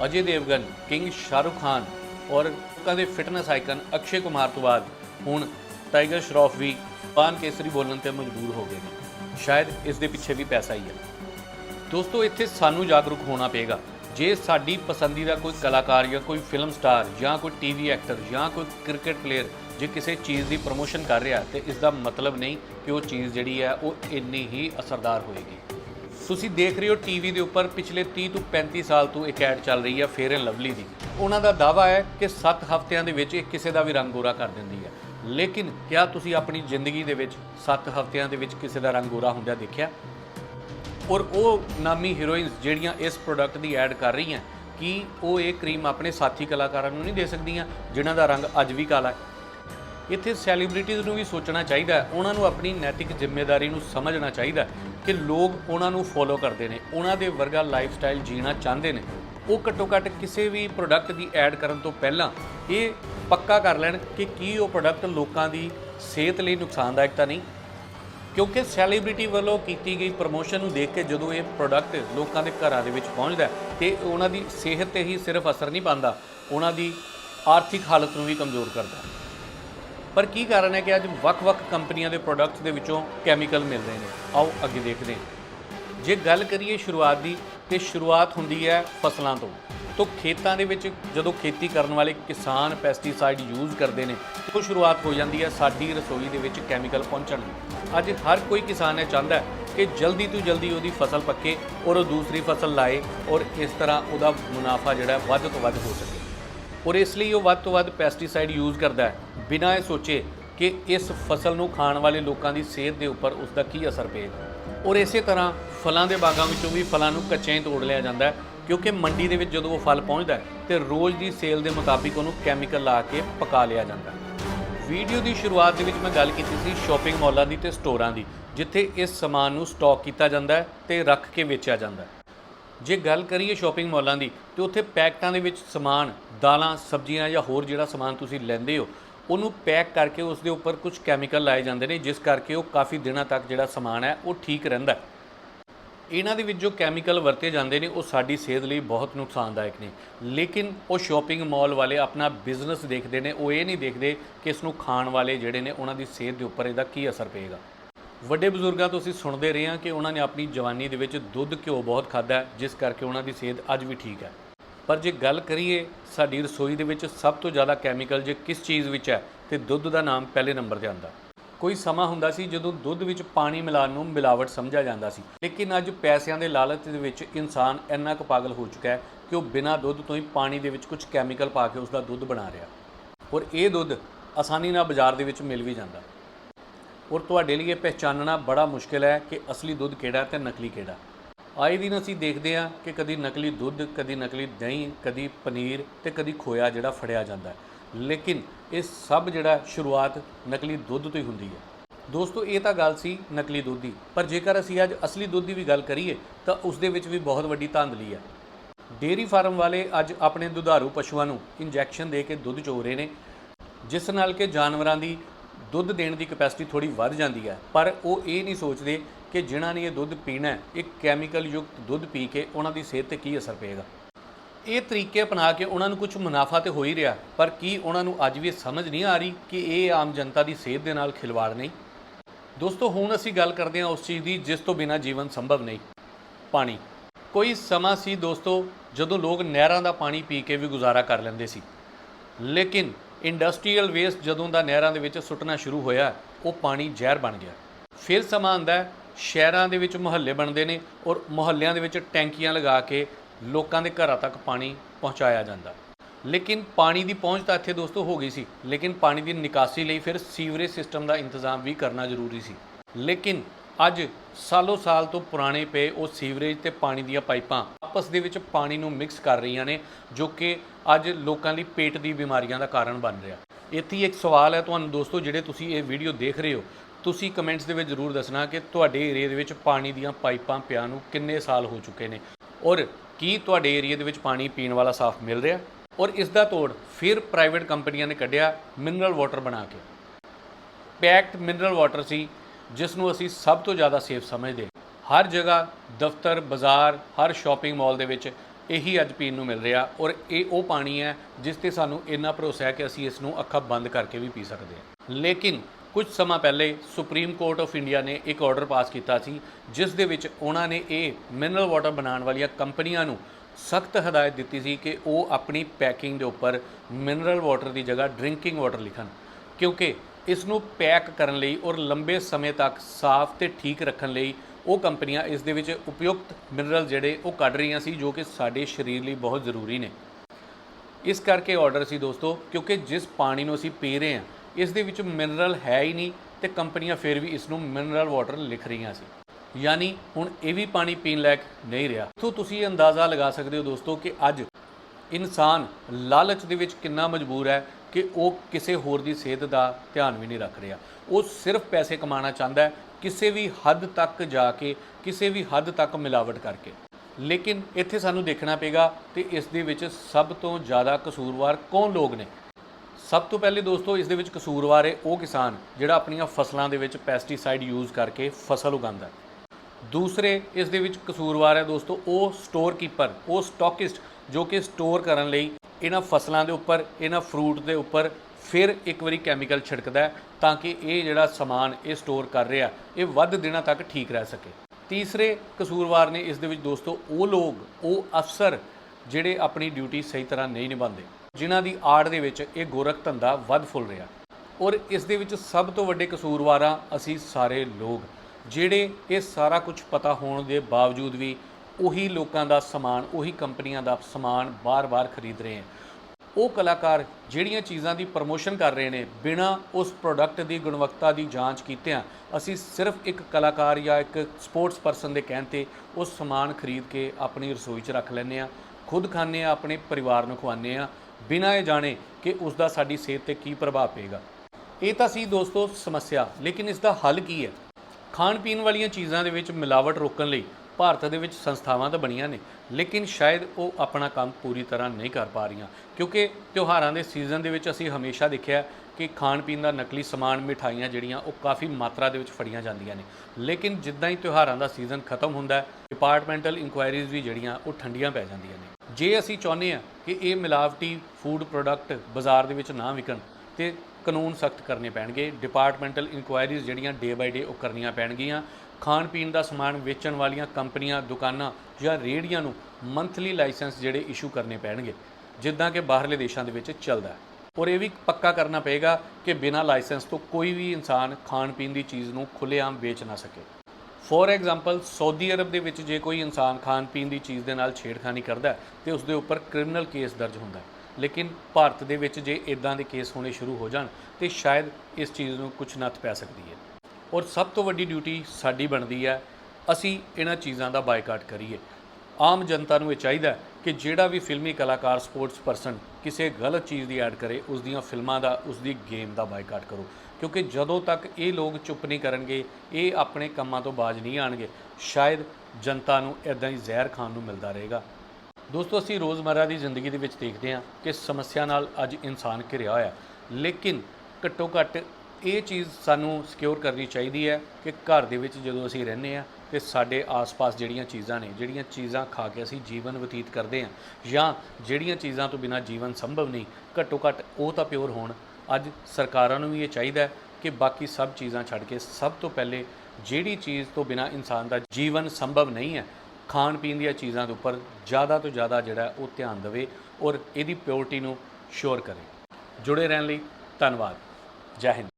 ਅਜੇ ਦੇਵਗਨ, ਕਿੰਗ ਸ਼ਾਹਰੁਖ ਖਾਨ ਔਰ ਲੋਕਾਂ ਦੇ ਫਿਟਨੈਸ ਆਈਕਨ ਅਕਸ਼ੇ ਕੁਮਾਰ ਤੋਂ ਬਾਅਦ ਹੁਣ ਟਾਈਗਰ ਸ਼ਰੋਫ ਵੀ ਪਾਨ ਕੇਸਰੀ ਬੋਲਣ ਤੇ ਮਜਬੂਰ ਹੋ ਗਏ ਨੇ। ਸ਼ਾਇਦ ਇਸ ਦੇ ਪਿੱਛੇ ਵੀ ਪੈਸਾ ਹੀ ਹੈ। ਦੋਸਤੋ, ਇੱਥੇ ਸਾਨੂੰ ਜਾਗਰੂਕ ਹੋਣਾ ਪਏਗਾ। ਜੇ ਸਾਡੀ ਪਸੰਦੀਦਾ ਕੋਈ ਕਲਾਕਾਰ ਜਾਂ ਕੋਈ ਫਿਲਮ ਸਟਾਰ ਜਾਂ ਕੋਈ ਟੀਵੀ ਐਕਟਰ ਜਾਂ ਕੋਈ ਕ੍ਰਿਕਟ ਪਲੇਅਰ ਜੇ ਕਿਸੇ ਚੀਜ਼ ਦੀ ਪ੍ਰੋਮੋਸ਼ਨ ਕਰ ਰਿਹਾ ਤੇ ਇਸ ਦਾ ਮਤਲਬ ਨਹੀਂ ਕਿ ਉਹ ਚੀਜ਼ ਜਿਹੜੀ ਹੈ ਉਹ ਇੰਨੀ ਹੀ ਅਸਰਦਾਰ ਹੋਏਗੀ। ਤੁਸੀਂ ਦੇਖ ਰਹੇ ਹੋ ਟੀਵੀ ਦੇ ਉੱਪਰ ਪਿਛਲੇ 30 ਤੋਂ 35 ਸਾਲ ਤੋਂ ਇੱਕ ਐਡ ਚੱਲ ਰਹੀ ਹੈ ਫੇਅਰ ਐਂਡ ਲਵਲੀ ਦੀ। ਉਹਨਾਂ ਦਾ ਦਾਵਾ ਹੈ ਕਿ 7 ਹਫ਼ਤਿਆਂ ਦੇ ਵਿੱਚ ਇਹ ਕਿਸੇ ਦਾ ਵੀ ਰੰਗ ਗੋਰਾ ਕਰ ਦਿੰਦੀ ਹੈ। ਲੇਕਿਨ ਕਿਆ ਤੁਸੀਂ ਆਪਣੀ ਜ਼ਿੰਦਗੀ ਦੇ ਵਿੱਚ 7 ਹਫ਼ਤਿਆਂ ਦੇ ਵਿੱਚ ਕਿਸੇ ਦਾ ਰੰਗ ਗੋਰਾ ਹੁੰਦਿਆਂ ਦੇਖਿਆ? ਔਰ ਉਹ ਨਾਮੀ ਹੀਰੋਇਨਸ ਜਿਹੜੀਆਂ ਇਸ ਪ੍ਰੋਡਕਟ ਦੀ ਐਡ ਕਰ ਰਹੀਆਂ, ਕਿ ਉਹ ਇਹ ਕਰੀਮ ਆਪਣੇ ਸਾਥੀ ਕਲਾਕਾਰਾਂ ਨੂੰ ਨਹੀਂ ਦੇ ਸਕਦੀਆਂ, ਜਿਨ੍ਹਾਂ ਦਾ ਰੰਗ ਅੱਜ ਵੀ ਕਾਲਾ ਹੈ? ਇੱਥੇ ਸੈਲੀਬ੍ਰਿਟੀਜ਼ ਨੂੰ ਵੀ ਸੋਚਣਾ ਚਾਹੀਦਾ ਉਹਨਾਂ ਨੂੰ ਆਪਣੀ ਨੈਤਿਕ ਜ਼ਿੰਮੇਵਾਰੀ ਨੂੰ ਸਮਝਣਾ ਚਾਹੀਦਾ ਕਿ ਲੋਕ ਉਹਨਾਂ ਨੂੰ ਫੋਲੋ ਕਰਦੇ ਨੇ, ਉਹਨਾਂ ਦੇ ਵਰਗਾ ਲਾਈਫ ਸਟਾਈਲ ਜੀਣਾ ਚਾਹੁੰਦੇ ਨੇ। ਉਹ ਘੱਟੋ ਘੱਟ ਕਿਸੇ ਵੀ ਪ੍ਰੋਡਕਟ ਦੀ ਐਡ ਕਰਨ ਤੋਂ ਪਹਿਲਾਂ ਇਹ ਪੱਕਾ ਕਰ ਲੈਣ ਕਿ ਕੀ ਉਹ ਪ੍ਰੋਡਕਟ ਲੋਕਾਂ ਦੀ ਸਿਹਤ ਲਈ ਨੁਕਸਾਨਦਾਇਕ ਤਾਂ ਨਹੀਂ ਕਿਉਂਕਿ ਸੈਲੀਬ੍ਰਿਟੀ ਵੱਲੋਂ ਕੀਤੀ ਗਈ ਪ੍ਰਮੋਸ਼ਨ ਨੂੰ ਦੇਖ ਕੇ ਜਦੋਂ ਇਹ ਪ੍ਰੋਡਕਟ ਲੋਕਾਂ ਦੇ ਘਰਾਂ ਦੇ ਵਿੱਚ ਪਹੁੰਚਦਾ ਹੈ, ਤੇ ਉਹਨਾਂ ਦੀ ਸਿਹਤ ਤੇ ਹੀ ਸਿਰਫ ਅਸਰ ਨਹੀਂ ਪਾਉਂਦਾ, ਉਹਨਾਂ ਦੀ ਆਰਥਿਕ ਹਾਲਤ ਨੂੰ ਵੀ ਕਮਜ਼ੋਰ ਕਰਦਾ ਹੈ। ਪਰ ਕੀ ਕਾਰਨ ਹੈ ਕਿ ਅੱਜ ਵੱਖ-ਵੱਖ ਕੰਪਨੀਆਂ ਦੇ ਪ੍ਰੋਡਕਟਸ ਦੇ ਵਿੱਚੋਂ ਕੈਮੀਕਲ ਮਿਲ ਰਹੇ ਨੇ? ਆਓ ਅੱਗੇ ਦੇਖਦੇ ਹਾਂ। ਜੇ ਗੱਲ ਕਰੀਏ ਸ਼ੁਰੂਆਤ ਦੀ ਤੇ ਸ਼ੁਰੂਆਤ ਹੁੰਦੀ ਹੈ ਫਸਲਾਂ ਤੋਂ। ਤੋਂ ਖੇਤਾਂ ਦੇ ਵਿੱਚ ਜਦੋਂ ਖੇਤੀ ਕਰਨ ਵਾਲੇ ਕਿਸਾਨ ਪੈਸਟੀਸਾਈਡ ਯੂਜ਼ ਕਰਦੇ ਨੇ, ਤੋਂ ਸ਼ੁਰੂਆਤ ਹੋ ਜਾਂਦੀ ਹੈ ਸਾਡੀ ਰਸੋਈ ਦੇ ਵਿੱਚ ਕੈਮੀਕਲ ਪਹੁੰਚਣ ਦੀ ਅੱਜ ਹਰ ਕੋਈ ਕਿਸਾਨ ਇਹ ਚਾਹੁੰਦਾ ਕਿ ਜਲਦੀ ਤੋਂ ਜਲਦੀ ਉਹਦੀ ਫਸਲ ਪੱਕੇ ਔਰ ਉਹ ਦੂਸਰੀ ਫਸਲ ਲਾਏ ਔਰ ਇਸ ਤਰ੍ਹਾਂ ਉਹਦਾ ਮੁਨਾਫਾ ਜਿਹੜਾ ਵੱਧ ਤੋਂ ਵੱਧ ਹੋ ਸਕੇ। ਔਰ ਇਸ ਲਈ ਉਹ ਵੱਧ ਤੋਂ ਵੱਧ ਪੈਸਟੀਸਾਈਡ ਯੂਜ਼ ਕਰਦਾ ਹੈ। ਬਿਨਾਂ ਇਹ ਸੋਚੇ ਕਿ ਇਸ ਫਸਲ ਨੂੰ ਖਾਣ ਵਾਲੇ ਲੋਕਾਂ ਦੀ ਸਿਹਤ ਦੇ ਉੱਪਰ ਉਸ ਦਾ ਕੀ ਅਸਰ ਪਏਗਾ। ਔਰ ਇਸੇ ਤਰ੍ਹਾਂ ਫਲਾਂ ਦੇ ਬਾਗਾਂ ਵਿੱਚੋਂ ਵੀ ਫਲਾਂ ਨੂੰ ਕੱਚਿਆਂ ਹੀ ਤੋੜ ਲਿਆ ਜਾਂਦਾ ਹੈ, ਕਿਉਂਕਿ ਮੰਡੀ ਦੇ ਵਿੱਚ ਜਦੋਂ ਉਹ ਫਲ ਪਹੁੰਚਦਾ ਹੈ, ਤੇ ਰੋਜ਼ ਦੀ ਸੇਲ ਦੇ ਮੁਤਾਬਿਕ ਉਹਨੂੰ ਕੈਮੀਕਲ ਲਾ ਕੇ ਪਕਾ ਲਿਆ ਜਾਂਦਾ ਹੈ। ਵੀਡੀਓ ਦੀ ਸ਼ੁਰੂਆਤ ਦੇ ਵਿੱਚ ਮੈਂ ਗੱਲ ਕੀਤੀ ਸੀ ਸ਼ਾਪਿੰਗ ਮਾਲਾਂ ਦੀ ਤੇ ਸਟੋਰਾਂ ਦੀ, ਜਿੱਥੇ ਇਸ ਸਮਾਨ ਨੂੰ ਸਟਾਕ ਕੀਤਾ ਜਾਂਦਾ ਹੈ ਤੇ ਰੱਖ ਕੇ ਵੇਚਿਆ ਜਾਂਦਾ ਹੈ। ਜੇ ਗੱਲ ਕਰੀਏ ਸ਼ਾਪਿੰਗ ਮਾਲਾਂ ਦੀ, ਤੇ ਉੱਥੇ ਪੈਕਟਾਂ ਦੇ ਵਿੱਚ ਸਮਾਨ, ਦਾਲਾਂ, ਸਬਜ਼ੀਆਂ ਜਾਂ ਹੋਰ ਜਿਹੜਾ ਸਮਾਨ ਤੁਸੀਂ ਲੈਂਦੇ ਹੋ ਉਹਨੂੰ ਪੈਕ ਕਰਕੇ ਉਸ ਦੇ ਉੱਪਰ ਕੁਝ ਕੈਮੀਕਲ ਲਾਏ ਜਾਂਦੇ ਨੇ, ਜਿਸ ਕਰਕੇ ਉਹ ਕਾਫੀ ਦਿਨਾਂ ਤੱਕ ਜਿਹੜਾ ਸਮਾਨ ਹੈ, ਉਹ ਠੀਕ ਰਹਿੰਦਾ ਹੈ। ਇਹਨਾਂ ਦੇ ਵਿੱਚ ਜੋ ਕੈਮੀਕਲ ਵਰਤੇ ਜਾਂਦੇ ਨੇ, ਉਹ ਸਾਡੀ ਸਿਹਤ ਲਈ ਬਹੁਤ ਨੁਕਸਾਨਦਾਇਕ ਨੇ। ਲੇਕਿਨ ਉਹ ਸ਼ਾਪਿੰਗ ਮਾਲ ਵਾਲੇ ਆਪਣਾ ਬਿਜ਼ਨਸ ਦੇਖਦੇ ਨੇ, ਉਹ ਇਹ ਨਹੀਂ ਦੇਖਦੇ ਕਿ ਇਸ ਨੂੰ ਖਾਣ ਵਾਲੇ ਜਿਹੜੇ ਨੇ, ਉਹਨਾਂ ਦੀ ਸਿਹਤ ਦੇ ਉੱਪਰ ਇਹਦਾ ਕੀ ਅਸਰ ਪਏਗਾ। ਵੱਡੇ ਬਜ਼ੁਰਗਾਂ ਤੋਂ ਅਸੀਂ ਸੁਣਦੇ ਰਹੇ ਹਾਂ ਕਿ ਉਹਨਾਂ ਨੇ ਆਪਣੀ ਜਵਾਨੀ ਦੇ ਵਿੱਚ ਦੁੱਧ ਘਿਓ ਬਹੁਤ ਖਾਧਾ ਜਿਸ ਕਰਕੇ ਉਹਨਾਂ ਦੀ ਸਿਹਤ ਅੱਜ ਵੀ ਠੀਕ ਹੈ। ਪਰ ਜੇ ਗੱਲ ਕਰੀਏ ਸਾਡੀ ਰਸੋਈ ਦੇ ਵਿੱਚ ਸਭ ਤੋਂ ਜ਼ਿਆਦਾ ਕੈਮੀਕਲ ਜੇ ਕਿਸ ਚੀਜ਼ ਵਿੱਚ ਹੈ, ਤੇ ਦੁੱਧ ਦਾ ਨਾਮ ਪਹਿਲੇ ਨੰਬਰ ਤੇ ਆਉਂਦਾ। ਕੋਈ ਸਮਾਂ ਹੁੰਦਾ ਸੀ ਜਦੋਂ ਦੁੱਧ ਵਿੱਚ ਪਾਣੀ ਮਿਲਾਉਣ ਨੂੰ ਮਿਲਾਵਟ ਸਮਝਿਆ ਜਾਂਦਾ ਸੀ। ਲੇਕਿਨ ਅੱਜ ਪੈਸਿਆਂ ਦੇ ਲਾਲਚ ਦੇ ਵਿੱਚ ਇਨਸਾਨ ਇੰਨਾ ਕੁ ਪਾਗਲ ਹੋ ਚੁੱਕਾ ਹੈ ਕਿ ਉਹ ਬਿਨਾਂ ਦੁੱਧ ਤੋਂ ਹੀ ਪਾਣੀ ਦੇ ਵਿੱਚ ਕੁਝ ਕੈਮੀਕਲ ਪਾ ਕੇ ਉਸ ਦਾ ਦੁੱਧ ਬਣਾ ਰਿਹਾ। ਔਰ ਇਹ ਦੁੱਧ ਆਸਾਨੀ ਨਾਲ ਬਾਜ਼ਾਰ ਦੇ ਵਿੱਚ ਮਿਲ ਵੀ ਜਾਂਦਾ। ਔਰ ਤੁਹਾਡੇ ਲਈ ਇਹ ਪਹਿਚਾਨਣਾ ਬੜਾ ਮੁਸ਼ਕਿਲ ਹੈ ਕਿ ਅਸਲੀ ਦੁੱਧ ਕਿਹੜਾ ਤੇ ਨਕਲੀ ਕਿਹੜਾ ਆਏ ਦਿਨ ਅਸੀਂ ਦੇਖਦੇ ਹਾਂ ਕਿ ਕਦੀ ਨਕਲੀ ਦੁੱਧ, ਕਦੀ ਨਕਲੀ ਦਹੀਂ, ਕਦੀ ਪਨੀਰ ਤੇ ਕਦੀ ਖੋਇਆ ਜਿਹੜਾ ਫੜਿਆ ਜਾਂਦਾ ਹੈ। ਲੇਕਿਨ ਇਹ ਸਭ ਜਿਹੜਾ ਸ਼ੁਰੂਆਤ ਨਕਲੀ ਦੁੱਧ ਤੋਂ ਹੀ ਹੁੰਦੀ ਹੈ। ਦੋਸਤੋ, ਇਹ ਤਾਂ ਗੱਲ ਸੀ ਨਕਲੀ ਦੁੱਧ ਦੀ। ਪਰ ਜੇਕਰ ਅਸੀਂ ਅੱਜ ਅਸਲੀ ਦੁੱਧ ਦੀ ਵੀ ਗੱਲ ਕਰੀਏ, ਤਾਂ ਉਸ ਦੇ ਵਿੱਚ ਵੀ ਬਹੁਤ ਵੱਡੀ ਧਾਂਦਲੀ ਹੈ। ਡੇਅਰੀ ਫਾਰਮ ਵਾਲੇ ਅੱਜ ਆਪਣੇ ਦੁਧਾਰੂ ਪਸ਼ੂਆਂ ਨੂੰ ਇੰਜੈਕਸ਼ਨ ਦੇ ਕੇ ਦੁੱਧ ਚੋ ਰਹੇ ਨੇ, ਜਿਸ ਨਾਲ ਕਿ ਜਾਨਵਰਾਂ ਦੀ ਦੁੱਧ ਦੇਣ ਦੀ ਕਪੈਸਿਟੀ ਥੋੜੀ ਵੱਧ ਜਾਂਦੀ ਹੈ। ਪਰ ਉਹ ਇਹ ਨਹੀਂ ਸੋਚਦੇ ਕਿ ਜਿਨ੍ਹਾਂ ਨੇ ਇਹ ਦੁੱਧ ਪੀਣਾ ਹੈ, ਇਹ ਕੈਮੀਕਲ ਯੁਕਤ ਦੁੱਧ ਪੀ ਕੇ ਉਹਨਾਂ ਦੀ ਸਿਹਤ ਤੇ ਕੀ ਅਸਰ ਪਏਗਾ? ਇਹ ਤਰੀਕੇ ਅਪਣਾ ਕੇ ਉਹਨਾਂ ਨੂੰ ਕੁਝ ਮੁਨਾਫਾ ਤੇ ਹੋ ਹੀ ਰਿਹਾ, ਪਰ ਕੀ ਉਹਨਾਂ ਨੂੰ ਅੱਜ ਵੀ ਸਮਝ ਨਹੀਂ ਆ ਰਹੀ ਕਿ ਇਹ ਆਮ ਜਨਤਾ ਦੀ ਸਿਹਤ ਦੇ ਨਾਲ ਖਿਲਵਾੜ ਨਹੀਂ? ਦੋਸਤੋ, ਹੁਣ ਅਸੀਂ ਗੱਲ ਕਰਦੇ ਹਾਂ ਉਸ ਚੀਜ਼ ਦੀ ਜਿਸ ਤੋਂ ਬਿਨਾ ਜੀਵਨ ਸੰਭਵ ਨਹੀਂ, ਪਾਣੀ। ਕੋਈ ਸਮਾਂ ਸੀ ਦੋਸਤੋ, ਜਦੋਂ ਲੋਕ ਨਹਿਰਾਂ ਦਾ ਪਾਣੀ ਪੀ ਕੇ ਵੀ ਗੁਜ਼ਾਰਾ ਕਰ ਲੈਂਦੇ ਸੀ। ਲੇਕਿਨ ਇੰਡਸਟਰੀਅਲ ਵੇਸਟ ਜਦੋਂ ਦਾ ਨਹਿਰਾਂ ਦੇ ਵਿੱਚ ਸੁੱਟਣਾ ਸ਼ੁਰੂ ਹੋਇਆ, ਉਹ ਪਾਣੀ ਜ਼ਹਿਰ ਬਣ ਗਿਆ। ਫਿਰ ਸਮਾਂ ਆਉਂਦਾ ਸ਼ਹਿਰਾਂ ਦੇ ਵਿੱਚ ਮੁਹੱਲੇ ਬਣਦੇ ਨੇ ਔਰ ਮੁਹੱਲਿਆਂ ਦੇ ਵਿੱਚ ਟੈਂਕੀਆਂ ਲਗਾ ਕੇ ਲੋਕਾਂ ਦੇ ਘਰਾਂ ਤੱਕ ਪਾਣੀ ਪਹੁੰਚਾਇਆ ਜਾਂਦਾ। ਲੇਕਿਨ ਪਾਣੀ ਦੀ ਪਹੁੰਚ ਤਾਂ ਇੱਥੇ ਦੋਸਤੋ ਹੋ ਗਈ ਸੀ, ਲੇਕਿਨ ਪਾਣੀ ਦੀ ਨਿਕਾਸੀ ਲਈ ਫਿਰ ਸੀਵਰੇਜ ਸਿਸਟਮ ਦਾ ਇੰਤਜ਼ਾਮ ਵੀ ਕਰਨਾ ਜ਼ਰੂਰੀ ਸੀ। ਲੇਕਿਨ ਅੱਜ ਸਾਲੋ ਸਾਲ ਤੋਂ ਪੁਰਾਣੇ ਪਏ ਉਹ ਸੀਵਰੇਜ ਤੇ ਪਾਣੀ ਦੀਆਂ ਪਾਈਪਾਂ ਆਪਸ ਦੇ ਵਿੱਚ ਪਾਣੀ ਨੂੰ ਮਿਕਸ ਕਰ ਰਹੀਆਂ ਨੇ, ਜੋ ਕਿ ਅੱਜ ਲੋਕਾਂ ਲਈ ਪੇਟ ਦੀ ਬਿਮਾਰੀਆਂ ਦਾ ਕਾਰਨ ਬਣ ਰਿਹਾ। ਇੱਥੇ ਹੀ ਇੱਕ ਸਵਾਲ ਹੈ ਤੁਹਾਨੂੰ ਦੋਸਤੋ, ਜਿਹੜੇ ਤੁਸੀਂ ਇਹ ਵੀਡੀਓ ਦੇਖ ਰਹੇ ਹੋ ਤੁਸੀਂ ਕਮੈਂਟਸ ਦੇ ਵਿੱਚ ਜ਼ਰੂਰ ਦੱਸਣਾ ਕਿ ਤੁਹਾਡੇ ਏਰੀਆ ਦੇ ਵਿੱਚ ਪਾਣੀ ਦੀਆਂ ਪਾਈਪਾਂ ਪਿਆ ਨੂੰ ਕਿੰਨੇ ਸਾਲ ਹੋ ਚੁੱਕੇ ਨੇ। ਔਰ ਕੀ ਤੁਹਾਡੇ ਏਰੀਆ ਦੇ ਵਿੱਚ ਪਾਣੀ ਪੀਣ ਵਾਲਾ ਸਾਫ਼ ਮਿਲ ਰਿਹਾ? ਔਰ ਇਸ ਦਾ ਤੋੜ ਫਿਰ ਪ੍ਰਾਈਵੇਟ ਕੰਪਨੀਆਂ ਨੇ ਕੱਢਿਆ ਮਿਨਰਲ ਵਾਟਰ ਬਣਾ ਕੇ। ਪੈਕਡ ਮਿਨਰਲ ਵਾਟਰ ਸੀ, ਜਿਸ ਨੂੰ ਅਸੀਂ ਸਭ ਤੋਂ ਜ਼ਿਆਦਾ ਸੇਫ ਸਮਝਦੇ ਹਰ ਜਗ੍ਹਾ, ਦਫ਼ਤਰ, ਬਾਜ਼ਾਰ, ਹਰ ਸ਼ਾਪਿੰਗ ਮਾਲ ਦੇ ਵਿੱਚ ਇਹੀ ਅੱਜ ਪੀਣ ਨੂੰ ਮਿਲ ਰਿਹਾ ਔਰ ਇਹ ਉਹ ਪਾਣੀ ਹੈ ਜਿਸ ਤੇ ਸਾਨੂੰ ਇੰਨਾ ਭਰੋਸਾ ਹੈ ਕਿ ਅਸੀਂ ਇਸ ਨੂੰ ਅੱਖਾਂ ਬੰਦ ਕਰਕੇ ਵੀ ਪੀ ਸਕਦੇ ਹਾਂ। ਲੇਕਿਨ ਕੁਝ ਸਮਾਂ ਪਹਿਲੇ ਸੁਪਰੀਮ ਕੋਰਟ ਆਫ ਇੰਡੀਆ ਨੇ ਇੱਕ ਆਰਡਰ ਪਾਸ ਕੀਤਾ ਸੀ, ਜਿਸ ਦੇ ਵਿੱਚ ਉਹਨਾਂ ਨੇ ਇਹ ਮਿਨਰਲ ਵਾਟਰ ਬਣਾਉਣ ਵਾਲੀਆਂ ਕੰਪਨੀਆਂ ਨੂੰ ਸਖਤ ਹਦਾਇਤ ਦਿੱਤੀ ਸੀ ਕਿ ਉਹ ਆਪਣੀ ਪੈਕਿੰਗ ਦੇ ਉੱਪਰ ਮਿਨਰਲ ਵਾਟਰ ਦੀ ਜਗ੍ਹਾ ਡਰਿੰਕਿੰਗ ਵਾਟਰ ਲਿਖਣ, ਕਿਉਂਕਿ ਇਸ ਨੂੰ ਪੈਕ ਕਰਨ ਲਈ ਔਰ ਲੰਬੇ ਸਮੇਂ ਤੱਕ ਸਾਫ਼ ਤੇ ਠੀਕ ਰੱਖਣ ਲਈ ਉਹ ਕੰਪਨੀਆਂ ਇਸ ਦੇ ਵਿੱਚ ਉਪਯੁਕਤ ਮਿਨਰਲ ਜਿਹੜੇ ਉਹ ਕੱਢ ਰਹੀਆਂ ਸੀ, ਜੋ ਕਿ ਸਾਡੇ ਸਰੀਰ ਲਈ ਬਹੁਤ ਜ਼ਰੂਰੀ ਨੇ। ਇਸ ਕਰਕੇ ਆਰਡਰ ਸੀ ਦੋਸਤੋ, ਕਿਉਂਕਿ ਜਿਸ ਪਾਣੀ ਨੂੰ ਅਸੀਂ ਪੀ ਰਹੇ ਹਾਂ ਇਸ ਦੇ ਵਿੱਚ ਮਿਨਰਲ ਹੈ ਹੀ ਨਹੀਂ ਤੇ ਕੰਪਨੀਆਂ ਫਿਰ ਵੀ ਇਸ ਨੂੰ ਮਿਨਰਲ ਵਾਟਰ ਲਿਖ ਰਹੀਆਂ ਸੀ। ਯਾਨੀ ਹੁਣ ਇਹ ਵੀ ਪਾਣੀ ਪੀਣ ਲਾਇਕ ਨਹੀਂ ਰਿਹਾ। ਤੋਂ ਤੁਸੀਂ ਇਹ ਅੰਦਾਜ਼ਾ ਲਗਾ ਸਕਦੇ ਹੋ ਦੋਸਤੋ ਕਿ ਅੱਜ ਇਨਸਾਨ ਲਾਲਚ ਦੇ ਵਿੱਚ ਕਿੰਨਾ ਮਜਬੂਰ ਹੈ ਕਿ ਉਹ ਕਿਸੇ ਹੋਰ ਦੀ ਸਿਹਤ ਦਾ ਧਿਆਨ ਵੀ ਨਹੀਂ ਰੱਖ ਰਿਹਾ। ਉਹ ਸਿਰਫ ਪੈਸੇ ਕਮਾਉਣਾ ਚਾਹੁੰਦਾ ਹੈ, ਕਿਸੇ ਵੀ ਹੱਦ ਤੱਕ ਜਾ ਕੇ, ਕਿਸੇ ਵੀ ਹੱਦ ਤੱਕ ਮਿਲਾਵਟ ਕਰਕੇ। ਲੇਕਿਨ ਇੱਥੇ ਸਾਨੂੰ ਦੇਖਣਾ ਪਏਗਾ ਤੇ ਇਸ ਦੇ ਵਿੱਚ ਸਭ ਤੋਂ ਜ਼ਿਆਦਾ ਕਸੂਰਵਾਰ ਕੌਣ ਲੋਕ ਨੇ? ਸਭ ਤੋਂ ਪਹਿਲੇ ਦੋਸਤੋ, ਇਸ ਦੇ ਵਿੱਚ ਕਸੂਰਵਾਰ ਹੈ ਉਹ ਕਿਸਾਨ ਜਿਹੜਾ ਆਪਣੀਆਂ ਫਸਲਾਂ ਦੇ ਵਿੱਚ ਪੈਸਟੀਸਾਈਡ ਯੂਜ਼ ਕਰਕੇ ਫਸਲ ਉਗਾਉਂਦਾ ਦੂਸਰੇ, ਇਸ ਦੇ ਵਿੱਚ ਕਸੂਰਵਾਰ ਹੈ ਦੋਸਤੋ, ਉਹ ਸਟੋਰ ਕੀਪਰ ਉਹ ਸਟਾਕਿਸਟ ਜੋ ਕਿ ਸਟੋਰ ਕਰਨ ਲਈ ਇਹਨਾਂ ਫਸਲਾਂ ਦੇ ਉੱਪਰ, ਇਹਨਾਂ ਫਰੂਟ ਦੇ ਉੱਪਰ ਫਿਰ ਇੱਕ ਵਾਰੀ ਕੈਮੀਕਲ ਛਿੜਕਦਾ ਹੈ ਤਾਂ ਕਿ ਇਹ ਜਿਹੜਾ ਸਮਾਨ ਇਹ ਸਟੋਰ ਕਰ ਰਿਹਾ, ਇਹ ਵੱਧ ਦਿਨਾਂ ਤੱਕ ਠੀਕ ਰਹਿ ਸਕੇ। ਤੀਸਰੇ ਕਸੂਰਵਾਰ ਨੇ ਇਸ ਦੇ ਵਿੱਚ ਦੋਸਤੋ, ਉਹ ਲੋਕ, ਉਹ ਅਫਸਰ ਜਿਹੜੇ ਆਪਣੀ ਡਿਊਟੀ ਸਹੀ ਤਰ੍ਹਾਂ ਨਹੀਂ ਨਿਭਾਉਂਦੇ। ਜਿਨ੍ਹਾਂ ਦੀ ਆੜ ਦੇ ਵਿੱਚ ਇਹ ਗੋਰਖ ਧੰਦਾ ਵੱਧ ਫੁੱਲ ਰਿਹਾ। ਔਰ ਇਸ ਦੇ ਵਿੱਚ ਸਭ ਤੋਂ ਵੱਡੇ ਕਸੂਰਵਾਰਾਂ ਅਸੀਂ ਸਾਰੇ ਲੋਕ, ਜਿਹੜੇ ਇਹ ਸਾਰਾ ਕੁਝ ਪਤਾ ਹੋਣ ਦੇ ਬਾਵਜੂਦ ਵੀ ਉਹੀ ਲੋਕਾਂ ਦਾ ਸਮਾਨ, ਉਹੀ ਕੰਪਨੀਆਂ ਦਾ ਸਮਾਨ ਬਾਰ-ਬਾਰ ਖਰੀਦ ਰਹੇ ਹਨ। ਉਹ ਕਲਾਕਾਰ ਜਿਹੜੀਆਂ ਚੀਜ਼ਾਂ ਦੀ ਪ੍ਰਮੋਸ਼ਨ ਕਰ ਰਹੇ ਨੇ, ਬਿਨਾਂ ਉਸ ਪ੍ਰੋਡਕਟ ਦੀ ਗੁਣਵੱਤਾ ਦੀ ਜਾਂਚ ਕੀਤਿਆਂ, ਅਸੀਂ ਸਿਰਫ ਇੱਕ ਕਲਾਕਾਰ ਜਾਂ ਇੱਕ ਸਪੋਰਟਸ ਪਰਸਨ ਦੇ ਕਹਿਣ ਤੇ ਉਹ ਸਮਾਨ ਖਰੀਦ ਕੇ ਆਪਣੀ ਰਸੋਈ 'ਚ ਰੱਖ ਲੈਂਦੇ ਆ ਖੁਦ ਖਾਂਦੇ ਆ ਆਪਣੇ ਪਰਿਵਾਰ ਨੂੰ ਖਵਾਉਂਦੇ ਆ ਬਿਨਾਂ ਇਹ ਜਾਣੇ ਕਿ ਉਸ ਦਾ ਸਾਡੀ ਸਿਹਤ ਤੇ ਕੀ ਪ੍ਰਭਾਵ ਪਏਗਾ। ਇਹ ਤਾਂ ਸੀ ਦੋਸਤੋ ਸਮੱਸਿਆ, ਲੇਕਿਨ ਇਸ ਦਾ ਹੱਲ ਕੀ ਹੈ? ਖਾਣ ਪੀਣ ਵਾਲੀਆਂ ਚੀਜ਼ਾਂ ਦੇ ਵਿੱਚ ਮਿਲਾਵਟ ਰੋਕਣ ਲਈ ਭਾਰਤ ਦੇ ਵਿੱਚ ਸੰਸਥਾਵਾਂ ਤਾਂ ਬਣੀਆਂ ਨੇ, ਲੇਕਿਨ ਸ਼ਾਇਦ ਉਹ ਆਪਣਾ ਕੰਮ ਪੂਰੀ ਤਰ੍ਹਾਂ ਨਹੀਂ ਕਰ ਪਾ ਰਹੀਆਂ। ਕਿਉਂਕਿ ਤਿਉਹਾਰਾਂ ਦੇ ਸੀਜ਼ਨ ਦੇ ਵਿੱਚ ਅਸੀਂ ਹਮੇਸ਼ਾ ਦੇਖਿਆ ਕਿ ਖਾਣ ਪੀਣ ਦਾ ਨਕਲੀ ਸਮਾਨ, ਮਿਠਾਈਆਂ ਜਿਹੜੀਆਂ, ਉਹ ਕਾਫੀ ਮਾਤਰਾ ਦੇ ਵਿੱਚ ਫੜੀਆਂ ਜਾਂਦੀਆਂ ਨੇ। ਲੇਕਿਨ ਜਿੱਦਾਂ ਹੀ ਤਿਉਹਾਰਾਂ ਦਾ ਸੀਜ਼ਨ ਖਤਮ ਹੁੰਦਾ ਹੈ, ਡਿਪਾਰਟਮੈਂਟਲ ਇਨਕੁਆਇਰੀਜ਼ ਵੀ ਜਿਹੜੀਆਂ, ਉਹ ਠੰਡੀਆਂ ਪੈ ਜਾਂਦੀਆਂ ਨੇ। ਜੇ ਅਸੀਂ ਚਾਹੁੰਦੇ ਹਾਂ ਕਿ ਇਹ ਮਿਲਾਵਟੀ ਫੂਡ ਪ੍ਰੋਡਕਟ ਬਾਜ਼ਾਰ ਦੇ ਵਿੱਚ ਨਾ ਵਿਕਣ, ਤੇ ਕਾਨੂੰਨ ਸਖਤ ਕਰਨੇ ਪੈਣਗੇ ਡਿਪਾਰਟਮੈਂਟਲ ਇਨਕੁਆਇਰੀਜ਼ ਜਿਹੜੀਆਂ ਡੇ ਬਾਈ ਡੇ ਉਹ ਕਰਨੀਆਂ ਪੈਣਗੀਆਂ, ਖਾਣ ਪੀਣ ਦਾ ਸਮਾਨ ਵੇਚਣ ਵਾਲੀਆਂ ਕੰਪਨੀਆਂ, ਦੁਕਾਨਾਂ ਜਾਂ ਰੇਹੜੀਆਂ ਨੂੰ ਮੰਥਲੀ ਲਾਇਸੈਂਸ ਜਿਹੜੇ ਇਸ਼ੂ ਕਰਨੇ ਪੈਣਗੇ, ਜਿੱਦਾਂ ਕਿ ਬਾਹਰਲੇ ਦੇਸ਼ਾਂ ਦੇ ਵਿੱਚ ਚੱਲਦਾ ਹੈ। ਔਰ ਇਹ ਵੀ ਪੱਕਾ ਕਰਨਾ ਪਏਗਾ ਕਿ ਬਿਨਾਂ ਲਾਇਸੈਂਸ ਤੋਂ ਕੋਈ ਵੀ ਇਨਸਾਨ ਖਾਣ ਪੀਣ ਦੀ ਚੀਜ਼ ਨੂੰ ਖੁੱਲ੍ਹੇਆਮ ਵੇਚ ਨਾ ਸਕੇ। ਫੋਰ ਐਗਜ਼ਾਮਪਲ ਸਾਊਦੀ ਅਰਬ ਦੇ ਵਿੱਚ ਜੇ ਕੋਈ ਇਨਸਾਨ ਖਾਣ ਪੀਣ ਦੀ ਚੀਜ਼ ਦੇ ਨਾਲ ਛੇੜਖਾਨੀ ਕਰਦਾ ਹੈ, ਤੇ ਉਸ ਦੇ ਉੱਪਰ ਕ੍ਰਿਮੀਨਲ ਕੇਸ ਦਰਜ ਹੁੰਦਾ ਹੈ। ਲੇਕਿਨ ਭਾਰਤ ਦੇ ਵਿੱਚ ਜੇ ਇਦਾਂ ਦੇ ਕੇਸ ਹੋਣੇ ਸ਼ੁਰੂ ਹੋ ਜਾਣ, ਤੇ ਸ਼ਾਇਦ ਇਸ ਚੀਜ਼ ਨੂੰ ਕੁਝ ਨੱਥ ਪੈ ਸਕਦੀ ਹੈ। ਔਰ ਸਭ ਤੋਂ ਵੱਡੀ ਡਿਊਟੀ ਸਾਡੀ ਬਣਦੀ ਹੈ, ਅਸੀਂ ਇਹਨਾਂ ਚੀਜ਼ਾਂ ਦਾ ਬਾਈਕਾਟ ਕਰੀਏ। ਆਮ ਜਨਤਾ ਨੂੰ ਇਹ ਚਾਹੀਦਾ ਕਿ ਜਿਹੜਾ ਵੀ ਫਿਲਮੀ ਕਲਾਕਾਰ ਸਪੋਰਟਸ ਪਰਸਨ ਕਿਸੇ ਗਲਤ ਚੀਜ਼ ਦੀ ਐਡ ਕਰੇ ਉਸ ਦੀਆਂ ਫਿਲਮਾਂ ਦਾ ਉਸ ਦੀ ਗੇਮ ਦਾ ਬਾਈਕਾਟ ਕਰੋ। ਕਿਉਂਕਿ ਜਦੋਂ ਤੱਕ ਇਹ ਲੋਕ ਚੁੱਪ ਨਹੀਂ ਕਰਨਗੇ, ਇਹ ਆਪਣੇ ਕੰਮਾਂ ਤੋਂ ਬਾਜ ਨਹੀਂ ਆਣਗੇ। ਸ਼ਾਇਦ ਜਨਤਾ ਨੂੰ ਇਦਾਂ ਹੀ ਜ਼ਹਿਰ ਖਾਣ ਨੂੰ ਮਿਲਦਾ ਰਹੇਗਾ। ਦੋਸਤੋ, ਅਸੀਂ ਰੋਜ਼ਮਰਰਾ ਦੀ ਜ਼ਿੰਦਗੀ ਦੇ ਵਿੱਚ ਦੇਖਦੇ ਹਾਂ ਕਿ ਸਮੱਸਿਆ ਨਾਲ ਅੱਜ ਇਨਸਾਨ ਘਿਰਿਆ ਹੋਇਆ ਲੇਕਿਨ ਘੱਟੋ ਘੱਟ ਇਹ ਚੀਜ਼ ਸਾਨੂੰ ਸਿਕਿਉਰ ਕਰਨੀ ਚਾਹੀਦੀ ਹੈ ਕਿ ਘਰ ਦੇ ਵਿੱਚ ਜਦੋਂ ਅਸੀਂ ਰਹਿੰਦੇ ਹਾਂ ਤੇ ਸਾਡੇ ਆਸ-ਪਾਸ ਜਿਹੜੀਆਂ ਚੀਜ਼ਾਂ ਨੇ, ਜਿਹੜੀਆਂ ਚੀਜ਼ਾਂ ਖਾ ਕੇ ਅਸੀਂ ਜੀਵਨ ਬਤੀਤ ਕਰਦੇ ਹਾਂ ਜਾਂ ਜਿਹੜੀਆਂ ਚੀਜ਼ਾਂ ਤੋਂ ਬਿਨਾਂ ਜੀਵਨ ਸੰਭਵ ਨਹੀਂ, ਘੱਟੋ ਘੱਟ ਉਹ ਤਾਂ ਪਿਓਰ ਹੋਣ। ਅੱਜ ਸਰਕਾਰਾਂ ਨੂੰ ਵੀ ਇਹ ਚਾਹੀਦਾ ਹੈ ਕਿ ਬਾਕੀ ਸਭ ਚੀਜ਼ਾਂ ਛੱਡ ਕੇ ਸਭ ਤੋਂ ਪਹਿਲੇ ਜਿਹੜੀ ਚੀਜ਼ ਤੋਂ ਬਿਨਾ ਇਨਸਾਨ ਦਾ ਜੀਵਨ ਸੰਭਵ ਨਹੀਂ ਹੈ, ਖਾਣ ਪੀਣ ਦੀਆਂ ਚੀਜ਼ਾਂ ਦੇ ਉੱਪਰ ਜ਼ਿਆਦਾ ਤੋਂ ਜ਼ਿਆਦਾ ਜਿਹੜਾ ਉਹ ਧਿਆਨ ਦੇਵੇ ਔਰ ਇਹਦੀ ਪਿਓਰਿਟੀ ਨੂੰ ਸ਼ੋਰ ਕਰੇ। ਜੁੜੇ ਰਹਿਣ ਲਈ ਧੰਨਵਾਦ। ਜੈ ਹਿੰਦ।